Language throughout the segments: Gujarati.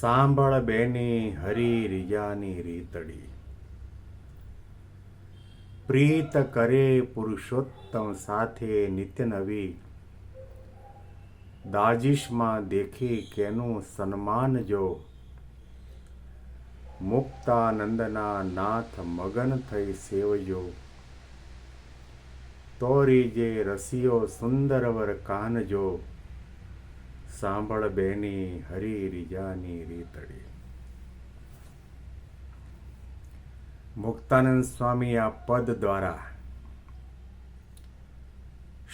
સાંભળ બેની હરી રીજાની રીતડી. પ્રીત કરે પુરુષોત્તમ સાથે નિત્ય નવી દાજીશમાં દેખી કેનું સન્માન જો. મુક્તાનંદના નાથ મગન થઈ સેવજો. તોરી જે રસિયો સુંદરવર કાનજો. સાંભળ બેની હરી રીજાની રીતડી. મુક્તાનંદ સ્વામી આ પદ દ્વારા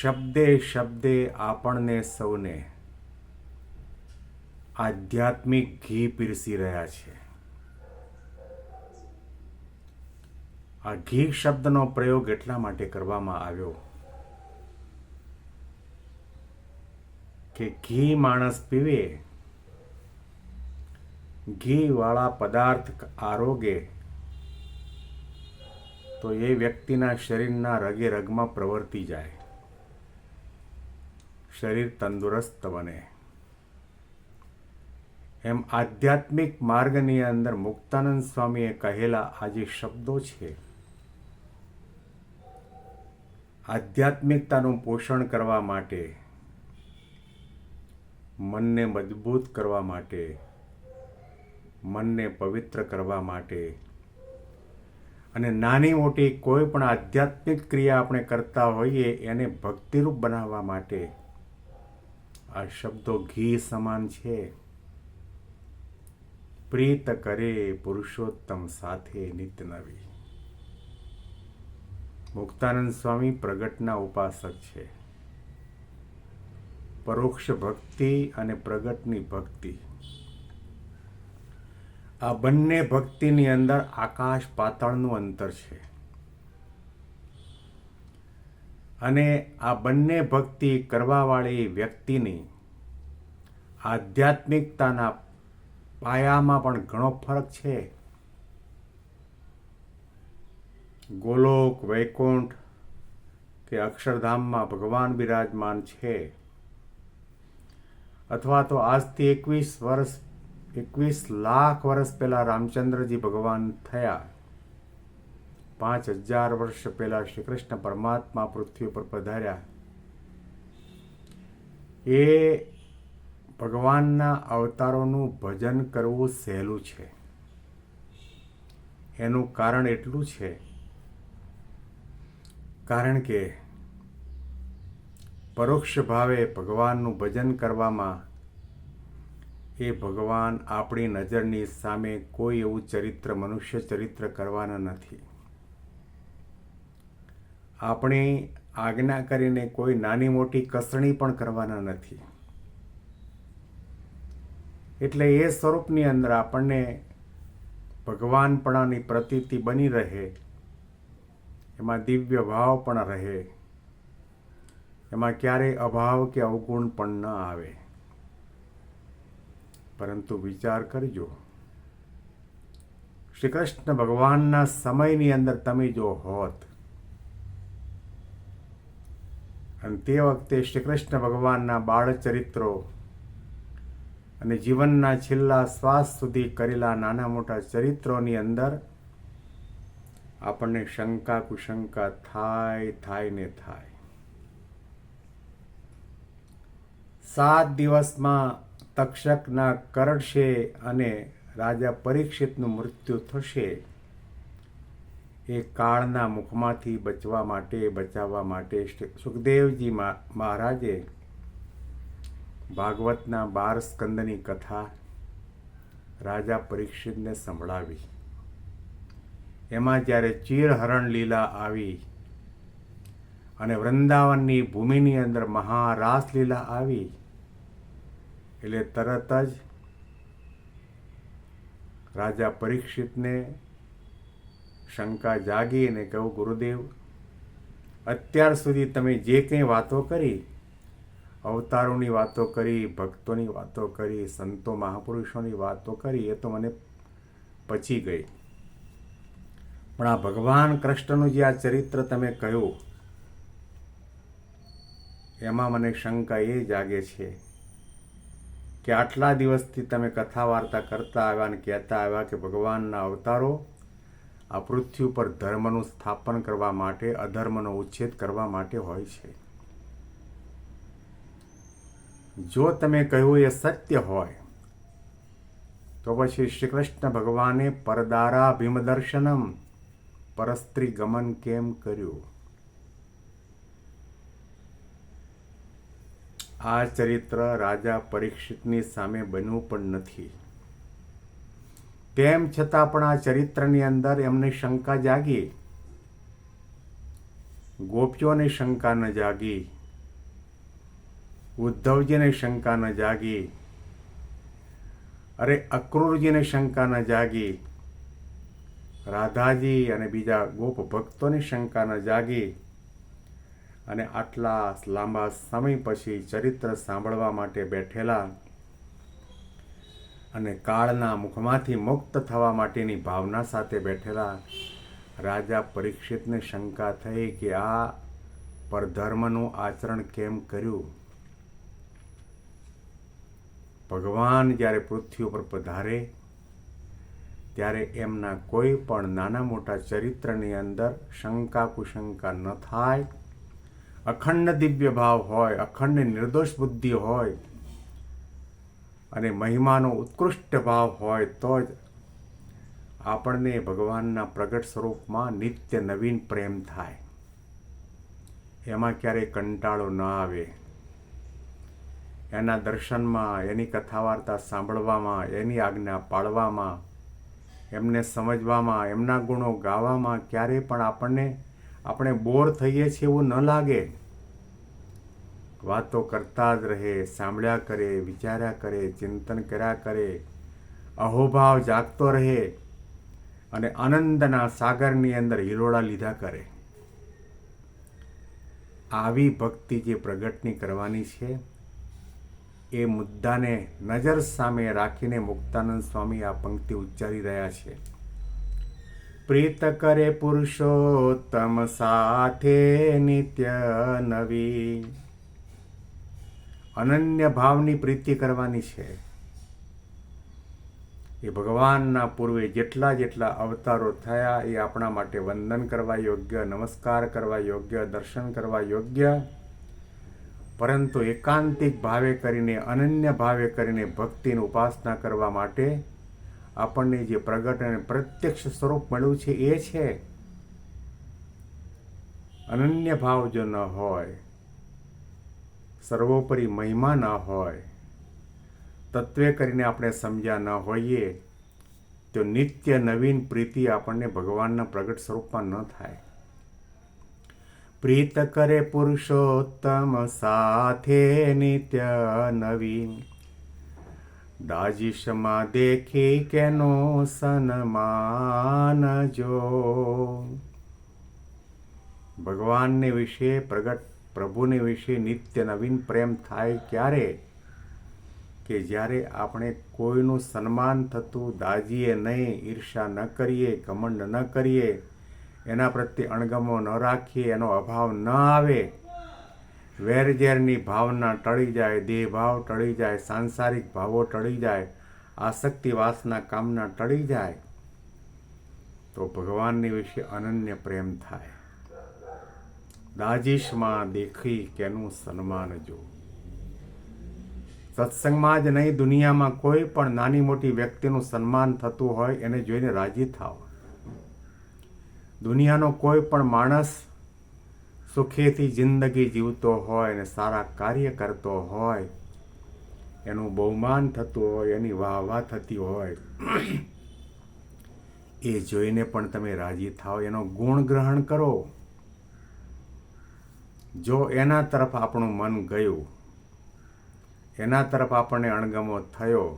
શબ્દે શબ્દે આપણને સૌને આધ્યાત્મિક ઘી પીરસી રહ્યા છે. આ ઘી શબ્દનો પ્રયોગ એટલા માટે કરવામાં આવ્યો કે ઘી માણસ પીવે. ઘી વાળા પદાર્થ આરોગે. તો એ વ્યક્તિના શરીરના રગે રગમાં પ્રવર્તી જાય. શરીર તંદુરસ્ત બને. એમ આધ્યાત્મિક માર્ગની અંદર મુક્તાનંદ સ્વામીએ કહેલા આ જે શબ્દો છે, આધ્યાત્મિકતાનું પોષણ કરવા માટે મનને મજબૂત કરવા માટે, મનને પવિત્ર કરવા માટે. અને નાની મોટી કોઈ પણ આધ્યાત્મિક ક્રિયા આપણે કરતા હોઈએ એને ભક્તિરૂપ બનાવવા માટે આ શબ્દો ઘી સમાન છે. પ્રીત કરે પુરુષોત્તમ સાથે નિત્ય નવી. મુક્તાનંદ સ્વામી પ્રગટના ઉપાસક છે. પરોક્ષ ભક્તિ અને પ્રગટની ભક્તિ. આ બંને ભક્તિની અંદર આકાશ પાતાળનું અંતર છે. અને આ બંને ભક્તિ કરવાવાળી વ્યક્તિની આધ્યાત્મિકતાના પાયામાં પણ ઘણો ફરક છે. ગોલોક, વૈકુંઠ કે અક્ષરધામમાં ભગવાન બિરાજમાન છે. અથવા તો આજથી એકવીસ વર્ષ, એકવીસ લાખ વર્ષ પહેલાં રામચંદ્રજી ભગવાન થયા. પાંચ હજાર વર્ષ પહેલાં શ્રી કૃષ્ણ પરમાત્મા પૃથ્વી પર પધાર્યા. એ ભગવાનના અવતારોનું ભજન કરવું સહેલું છે. એનું કારણ એટલું છે. કારણ કે પરોક્ષ ભાવે ભગવાનનું ભજન કરવામાં એ ભગવાન આપણી નજરની સામે કોઈ એવું ચરિત્ર, મનુષ્ય ચરિત્ર કરવાના નથી. આપણે આજ્ઞા કરીને કોઈ નાની મોટી કસણી પણ કરવાના નથી. એટલે એ સ્વરૂપની અંદર આપણને ભગવાનપણાની પ્રતીતિ બની રહે, એમાં દિવ્ય ભાવ પણ રહે. એમાં ક્યારેય અભાવ કે અવગુણ પણ ન આવે. પરંતુ વિચાર કરજો. શ્રી કૃષ્ણ ભગવાનના સમયની અંદર તમે જો હોત, અને તે વખતે શ્રી કૃષ્ણ ભગવાનના બાળ ચરિત્રો અને જીવનના છેલ્લા શ્વાસ સુધી કરેલા નાના મોટા ચરિત્રોની અંદર આપણને શંકા કુશંકા થાય થાય ને થાય. સાત દિવસમાં તક્ષકના કરડશે અને રાજા પરીક્ષિતનું મૃત્યુ થશે. એ કાળના મુખમાંથી બચવા માટે, બચાવવા માટે સુખદેવજી મહારાજે ભાગવતના બાર સ્કંદની કથા રાજા પરીક્ષિતને સંભળાવી. એમાં જ્યારે ચીરહરણ લીલા આવી અને વૃંદાવનની ભૂમિની અંદર મહારાસ લીલા આવી એટલે તરત જ રાજા પરીક્ષિતને શંકા જાગી અને કહું ગુરુદેવ, અત્યાર સુધી તમે જે કંઈ વાતો કરી, અવતારોની વાતો કરી, ભક્તોની વાતો કરી, સંતો મહાપુરુષોની વાતો કરી, એ તો મને પચી ગઈ. પણ આ ભગવાન કૃષ્ણનું જે આ ચરિત્ર તમે કહ્યું, એમાં મને શંકા એ જાગે છે કે આટલા દિવસથી તમે કથા વાર્તા કરતા આવ્યા અને કહેતા આવ્યા કે ભગવાનના અવતારો આ પૃથ્વી ઉપર ધર્મનું સ્થાપન કરવા માટે, અધર્મનો ઉચ્છેદ કરવા માટે હોય છે. જો તમે કહ્યું એ સત્ય હોય, તો પછી શ્રી કૃષ્ણ ભગવાને પરદારા ભીમદર્શનમ પરસ્ત્રી ગમન કેમ કર્યું? આ ચરિત્ર રાજા પરીક્ષિતની સામે બન્યું પણ નથી. તેમ છતાં પણ આ ચરિત્રની અંદર એમની શંકા જાગી. ગોપીઓની શંકા ન જાગી. ઉદ્ધવજીની શંકા ન જાગી. અરે અક્રૂરજીની શંકા ન જાગી. રાધાજી અને બીજા ગોપ ભક્તોની શંકા ન જાગી. અને આટલા લાંબા સમય પછી ચરિત્ર સાંભળવા માટે બેઠેલા અને કાળના મુખમાંથી મુક્ત થવા માટેની ભાવના સાથે બેઠેલા રાજા પરીક્ષિતને શંકા થઈ કે આ પરધર્મનું આચરણ કેમ કર્યું? ભગવાન જ્યારે પૃથ્વી ઉપર પધારે, ત્યારે એમના કોઈ પણ નાના મોટા ચરિત્રની અંદર શંકા કુશંકા ન થાય. અખંડ દિવ્ય ભાવ હોય, અખંડ નિર્દોષ બુદ્ધિ હોય અને મહિમાનો ઉત્કૃષ્ટ ભાવ હોય, તો જ આપણને ભગવાનના પ્રગટ સ્વરૂપમાં નિત્ય નવીન પ્રેમ થાય. એમાં ક્યારેય કંટાળો ન આવે. એના દર્શનમાં, એની કથા વાર્તા સાંભળવામાં, એની આજ્ઞા પાળવામાં, એમને સમજવામાં, એમના ગુણો ગાવામાં ક્યારેય પણ આપણને આપણે બોર થઈએ છીએ એવું ન લાગે. વાતો કરતા જ રહે, સાંભળ્યા કરે, વિચાર્યા કરે, ચિંતન કર્યા કરે. અહોભાવ જાગતો રહે અને આનંદના સાગરની અંદર હિલોળા લીધા કરે. આવી ભક્તિ જે પ્રગટની કરવાની છે, એ મુદ્દાને નજર સામે રાખીને મુક્તાનંદ સ્વામી આ પંક્તિ ઉચ્ચારી રહ્યા છે. પ્રીત કરે પુરુષોત્તમ સાથે નિત્ય નવી. અનન્ય ભાવની પ્રીતિ કરવાની છે. એ ભગવાનના પૂર્વે જેટલા જેટલા અવતારો થયા, એ આપણા માટે વંદન કરવા યોગ્ય, નમસ્કાર કરવા યોગ્ય, દર્શન કરવા યોગ્ય. પરંતુ એકાંતિક ભાવે કરીને, અનન્ય ભાવે કરીને ભક્તિની ઉપાસના કરવા માટે આપણને જે પ્રગટ અને પ્રત્યક્ષ સ્વરૂપ મળ્યું છે, એ છે. અનન્ય ભાવ જો ન હોય, સર્વોપરી મહિમા ન હોય, તત્વે કરીને આપણે સમજ્યા ન હોઈએ, તો નિત્ય નવીન પ્રીતિ આપણને ભગવાનના પ્રગટ સ્વરૂપમાં ન થાય. પ્રીત કરે પુરુષોત્તમ સાથે નિત્ય નવીન દાજીશમાં દેખી કેનો સન્માન જો? ભગવાનને વિશે, પ્રગટ પ્રભુને વિશે નિત્ય નવીન પ્રેમ થાય ક્યારે? કે જ્યારે આપણે કોઈનું સન્માન થતું દાજીએ નહીં ઈર્ષા ન કરીએ, ઘમંડ ન કરીએ, એના પ્રત્યે અણગમો ન રાખીએ, એનો અભાવ ન આવે વેરઝેરની ભાવના ટળી જાય, દેહભાવ ટળી જાય, સાંસારિક ભાવો ટળી જાય આસક્તિ વાસના કામના ટળી જાય, તો ભગવાનની વિશે અનન્ય પ્રેમ થાય. દાજીશમાં દેખી કેનું સન્માન જો. સત્સંગમાં જ નહીં, દુનિયામાં કોઈ પણ નાની મોટી વ્યક્તિનું સન્માન થતું હોય, એને જોઈને રાજી થાવ દુનિયાનો કોઈ પણ માણસ સુખેથી જિંદગી જીવતો હોય અને સારા કાર્ય કરતો હોય, એનું બહુમાન થતું હોય, એની વાહ વાહ થતી હોય, એ જોઈને પણ તમે રાજી થાઓ. એનો ગુણ ગ્રહણ કરો. જો એના તરફ આપણું મન ગયું, એના તરફ આપણને અણગમો થયો,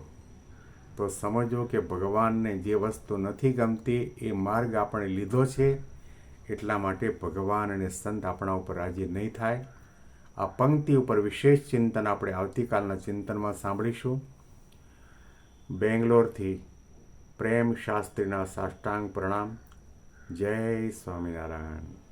તો સમજો કે ભગવાનને જે વસ્તુ નથી ગમતી, એ માર્ગ આપણે લીધો છે. એટલા માટે ભગવાન અને સંત આપણા ઉપર રાજી નહીં થાય. આ પંક્તિ ઉપર વિશેષ ચિંતન આપણે આવતીકાલના ચિંતનમાં સાંભળીશું. બેંગ્લોરથી પ્રેમ શાસ્ત્રીના સાષ્ટાંગ પ્રણામ. જય સ્વામિનારાયણ.